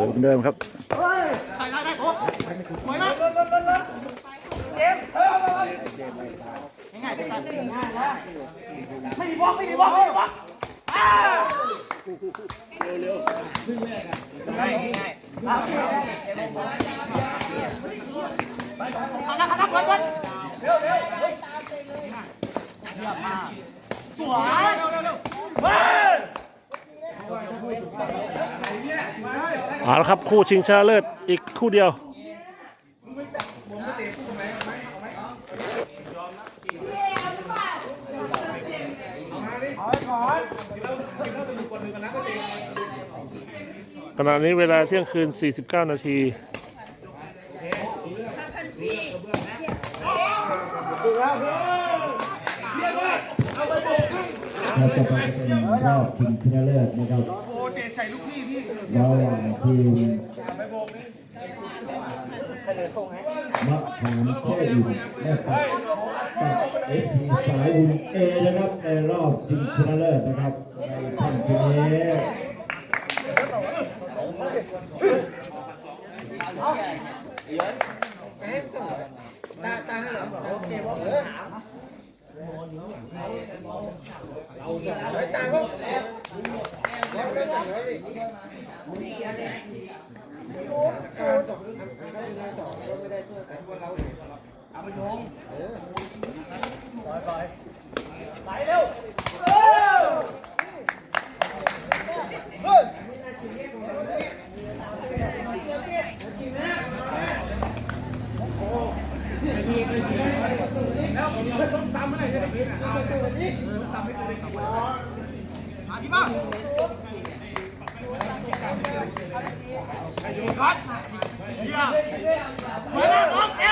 วยเหมือนเดิมครับใส่ได้ได้โอ้สวยมากง่ายๆใส่ง่ายนะไม่มีบล็อกไม่มีบล็อกไม่มีบล็อกอ้าวเร็วง่ายง่ายมาแล้วครับครับครับเร็วเร็วเยี่ยมมากสวยเร็วเร็วเร็ว เอาละครับคู่ชิงชนะเลิศอีกคู่เดียวขณะนี้เวลาเที่ยงคืน 49 นาทีเราจะไปเป็นรอบชิงชนะเลิศนะครับ โอ้เจใส่ลูกพี่พี่ระหว่างทีมมะขามแช่อิ่มแม่ปัดกับเอพีสายบุญเอนะครับในรอบชิงชนะเลิศนะครับในค่ Lấy tay không? Lấy cái sẵn đấy đi. Lấy đâu? Hey! ำคืนนี้ มาที่บ้านก๊อตเยี่ยมสวยมากน้องเจ๊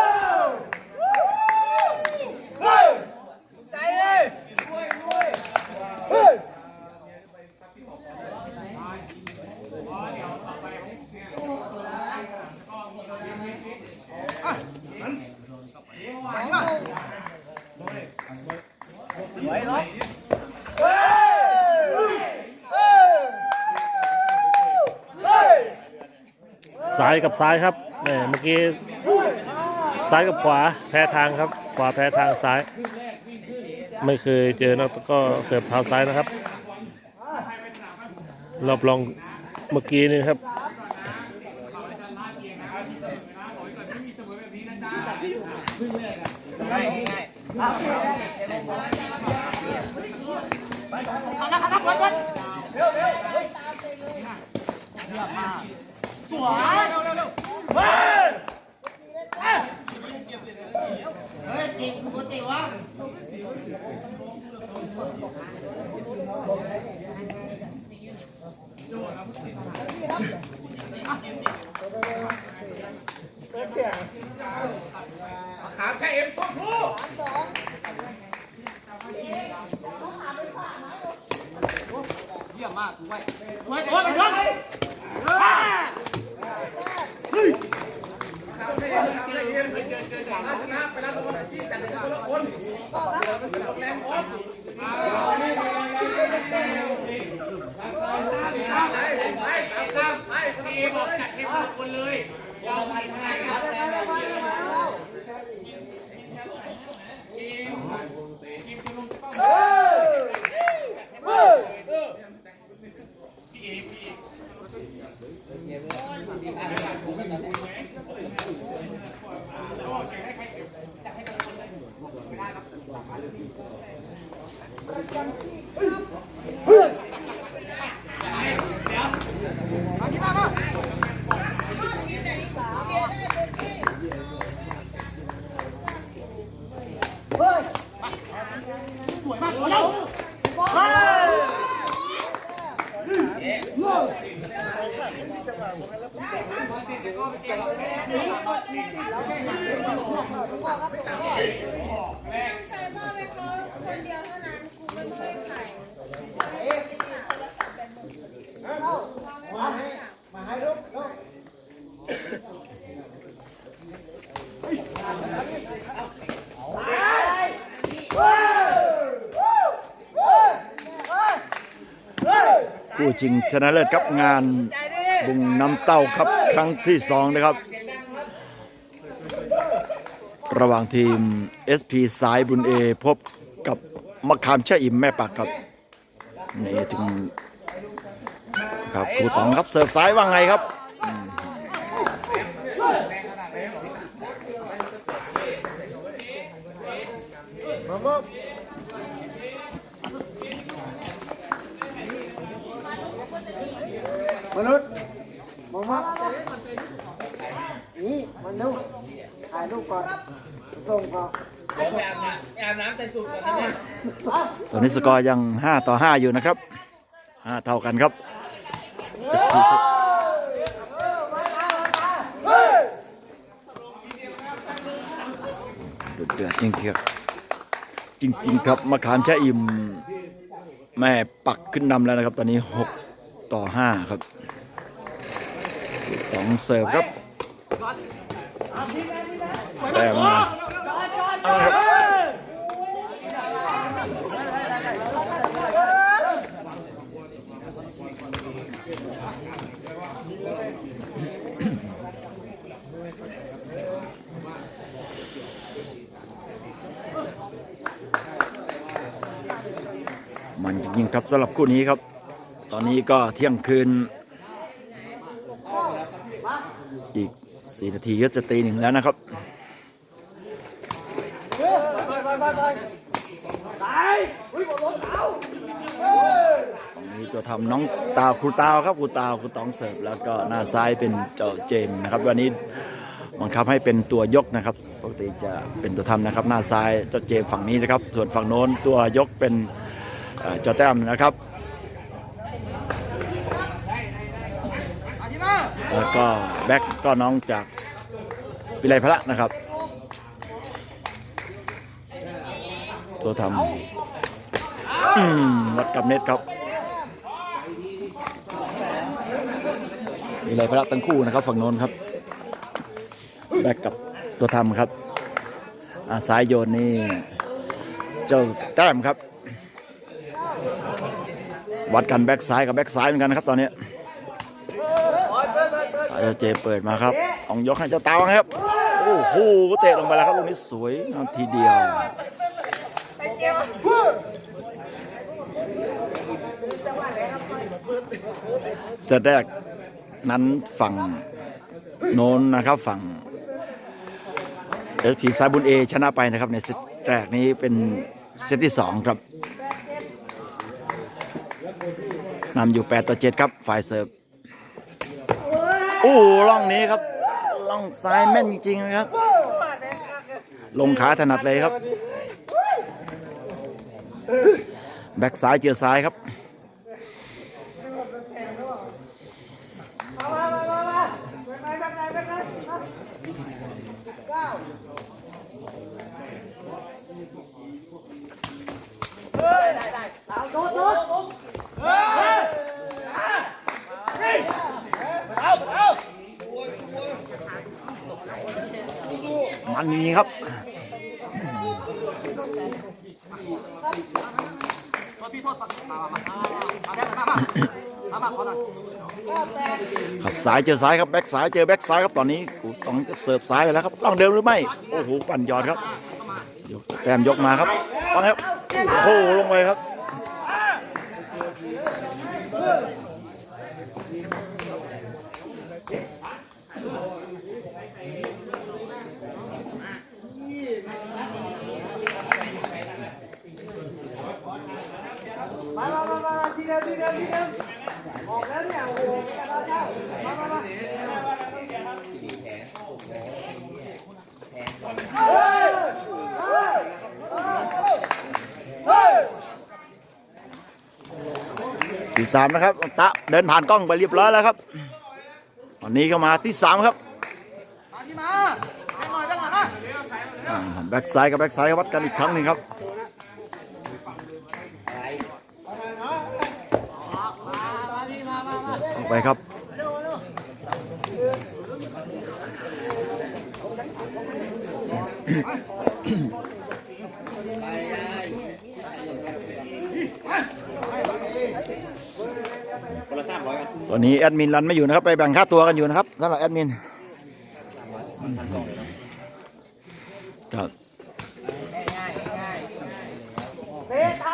ายกับซ้ายครับแหมเมื่อกี้ซ้ายกับขวาแพ้ทางครับ ขวาแพ้ทางซ้าย ไม่เคยเจอนักตะกร้อเสิร์ฟเท้าซ้ายนะครับรอบรองเมื่อกี้นี่ครับง่ายง่ายมาแล้วครับครับครับเร็วเร็ว เฮ้ยเยี่ยมมากสวยเร็วเร็วเร็วเฮ้ยเฮ้ยเก่งปกติวะขาแค่เอ็มชมพู่เยี่ยมมากคุณไว้สวยตัวไปยกเฮ้ย ไปแล้วคนยี่สิบแปดคนแล้วคนโรงแรมาที่มามาเฮ้ยสวยมากเร็วเฮ้ ยใครมอบให้เขาคนเดียวเท่านั้นกูไม่มอบให้ใครผู้ชิงชนะเลิศครับงาน บุงน้ำเต้าครับครั้งที่สองนะครับ ระหว่างทีม SP สายบุญเอพบกับมะขามแชะอิ่มแม่ปากครับนี่ถึงครับครูตองครับเสิร์ฟซ้ายว่าไงครับมนุษย์ มานี่มันนุษย์ถ่ายรูปก่อนส่งก่อนตอนนี้สกอร์ยัง 5 ต่อ 5 อยู่นะครับ 5 เท่ากันครับ SP สดุเดือดจริงครับจริง ๆ ครับมะขามชะอิ่ม แม่ปักขึ้นนำแล้วนะครับ ตอนนี้ 6 ต่อ 5 ครับ สองเสิร์ฟครับแต่มาเอาละครับมันจริงครับสำหรับคู่นี้ครับ ตอนนี้ก็เที่ยงคืน อีก4นาทีก็จะตีหนึ่งแล้วนะครับฝั่งนี้ตัวทำน้องตาวครูตาวครับครูตาวครูตองเสิร์ฟแล้วก็หน้าซ้ายเป็นเจ้าเจมนะครับวันนี้บังคับให้เป็นตัวยกนะครับปกติจะเป็นตัวทำนะครับ หน้าซ้ายเจ้าเจมฝั่งนี้นะครับ ส่วนฝั่งโน้นตัวยกเป็นเอ่อเจ้าแต้มนะครับ แล้วก็แบ็กก็น้องจากวิไลพระนะครับ ตัวทำวัดกับเน็ตครับมีอะไรพระตั้งคู่นะครับ ฝั่งโน้นครับ แบ็กกับตัวทำครับอาสายโยนนี่เจ้าแต้มครับ วัดกันแบ็กซ้ายกับแบ็กซ้ายเหมือนกันนะครับตอนนี้ เจ้าเจเปิดมาครับอองยกให้เจ้าตาวางครับ โอ้โหเตะลงไปแล้วครับลูกนี้สวยงามทีเดียวเซตแรกนั้นฝั่งโน้นนะครับฝั่งเอพีสายบุญเอชนะไปนะครับในเซตแรกนี้เป็นเซตที่สองครับนำอยู่ 8 ต่อ 7 ครับ ฝ่ายเสิร์ฟ โอ้ล่องนี้ครับล่องซ้ายแม่นจริงๆนะครับ ลงขาถนัดเลยครับ แบ็กซ้ายเจอซ้ายครับ มันจริงๆครับครับซ้ายเจอซ้ายครับแบ็กซ้ายเจอแบ็กซ้ายครับตอนนี้กูต้องจะเสิร์ฟซ้ายไปแล้วครับลองเดิมหรือไม่โอ้โหปั่นยอดครับแต้มยกมาครับฟังครับโอ้โหลงไปครับ ที่สามนะครับตะเดินผ่านกล้องไปเรียบร้อยแล้วครับตอนนี้ก็มาที่สามครับหน่อยแบงหน่อยมาอ่าแบ็กซ้ายกับแบ็กซ้ายวัดกันอีกครั้งหนึ่งครับ ไปครับ ตอนนี้แอดมินรันไม่อยู่นะครับ ไปแบ่งค่าตัวกันอยู่นะครับสำหรับแอดมินครับ พี่มาแบ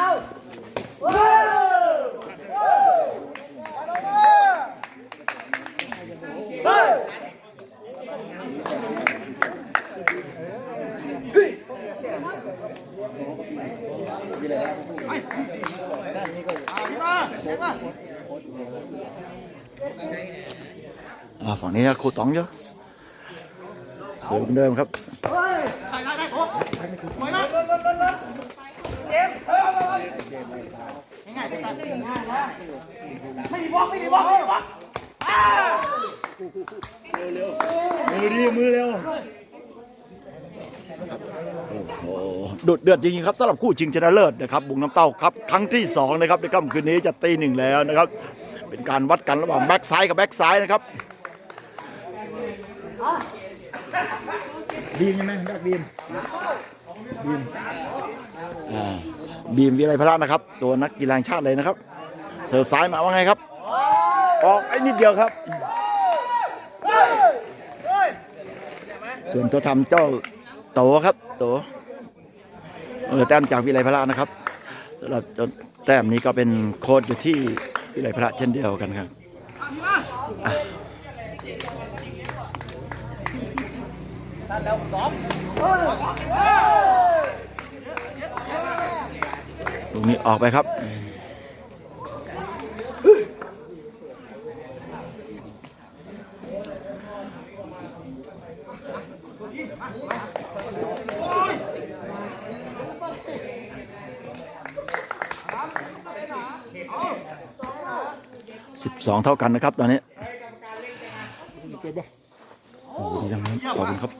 งมา อ่า ฝั่งนี้ครูต๋องเยอะสวยเหมือนเดิมครับใส่ได้ได้โอ้หน่อยมาเกมง่ายๆไปใส่ง่ายนะไม่มีบล็อกไม่มีบล็อกไม่มีบล็อกอ่าโอ้ ดุเดือดจริงๆครับสำหรับคู่ชิงชนะเลิศนะครับบุงน้ำเต้าครับครั้งที่สองนะครับในค่ำคืนนี้จะตีหนึ่งแล้วนะครับเป็นการวัดกันระหว่างแบ็กซ้ายกับแบ็กซ้ายนะครับบีมใช่ไหมแบ็คบีมอ่าบีมวิไลพละนะครับ ตัวนักกีฬาแห่งชาติเลยนะครับ เสิร์ฟซ้ายมาว่าไงครับออกไอ้นิดเดียวครับ ส่วนตัวทำเจ้าโตครับโตเออ แต้มจากวิไลพระนะครับสำหรับแต้มนี้ก็เป็นโค้ดอยู่ที่วิไลพระเช่นเดียวกันครับตรงนี้ออกไปครับ 12เท่ากันนะครับตอนนี้โอ้โหดีจังครับขอบคุณครับ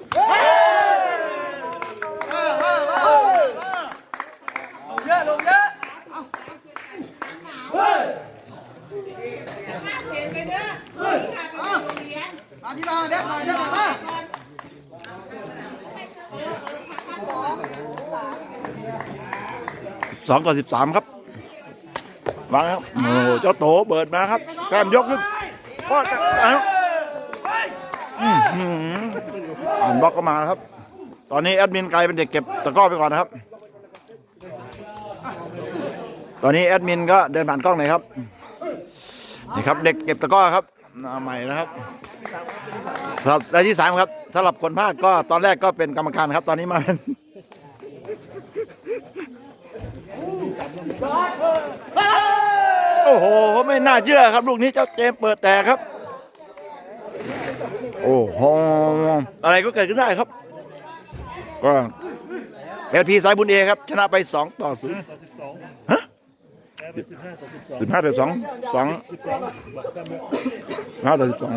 ลงเยอะลงเยอะมาที่มาแบงหน่อยแบงหน่อยมา2ต่อ13ครับ วางครับโอ้โหเจ้าโตเบิดมาครับแต้มยกขึ้นฟอดครับอื้อหืออ่านบล็อกก็มาครับ ตอนนี้แอดมินไกลเป็นเด็กเก็บตะกร้อไปก่อนนะครับ ตอนนี้แอดมินก็เดินผ่านกล้องหน่อยครับนี่ครับเด็กเก็บตะกร้อครับหน้าใหม่นะครับรับรายที่สามครับสำหรับคนภาคก็ตอนแรกก็เป็นกรรมการครับ ตอนนี้มาเป็น โอ้โห ไม่น่าเชื่อครับ ลูกนี้เจ้าเจมเปิดแต่ครับ โอ้โห อะไรก็เกิดขึ้นได้ครับ ก็เอลพีสายบุญเอครับ ชนะไป2ต่อ0ฮะสิบห้าต่อสองสองห้าต่อสิบสอง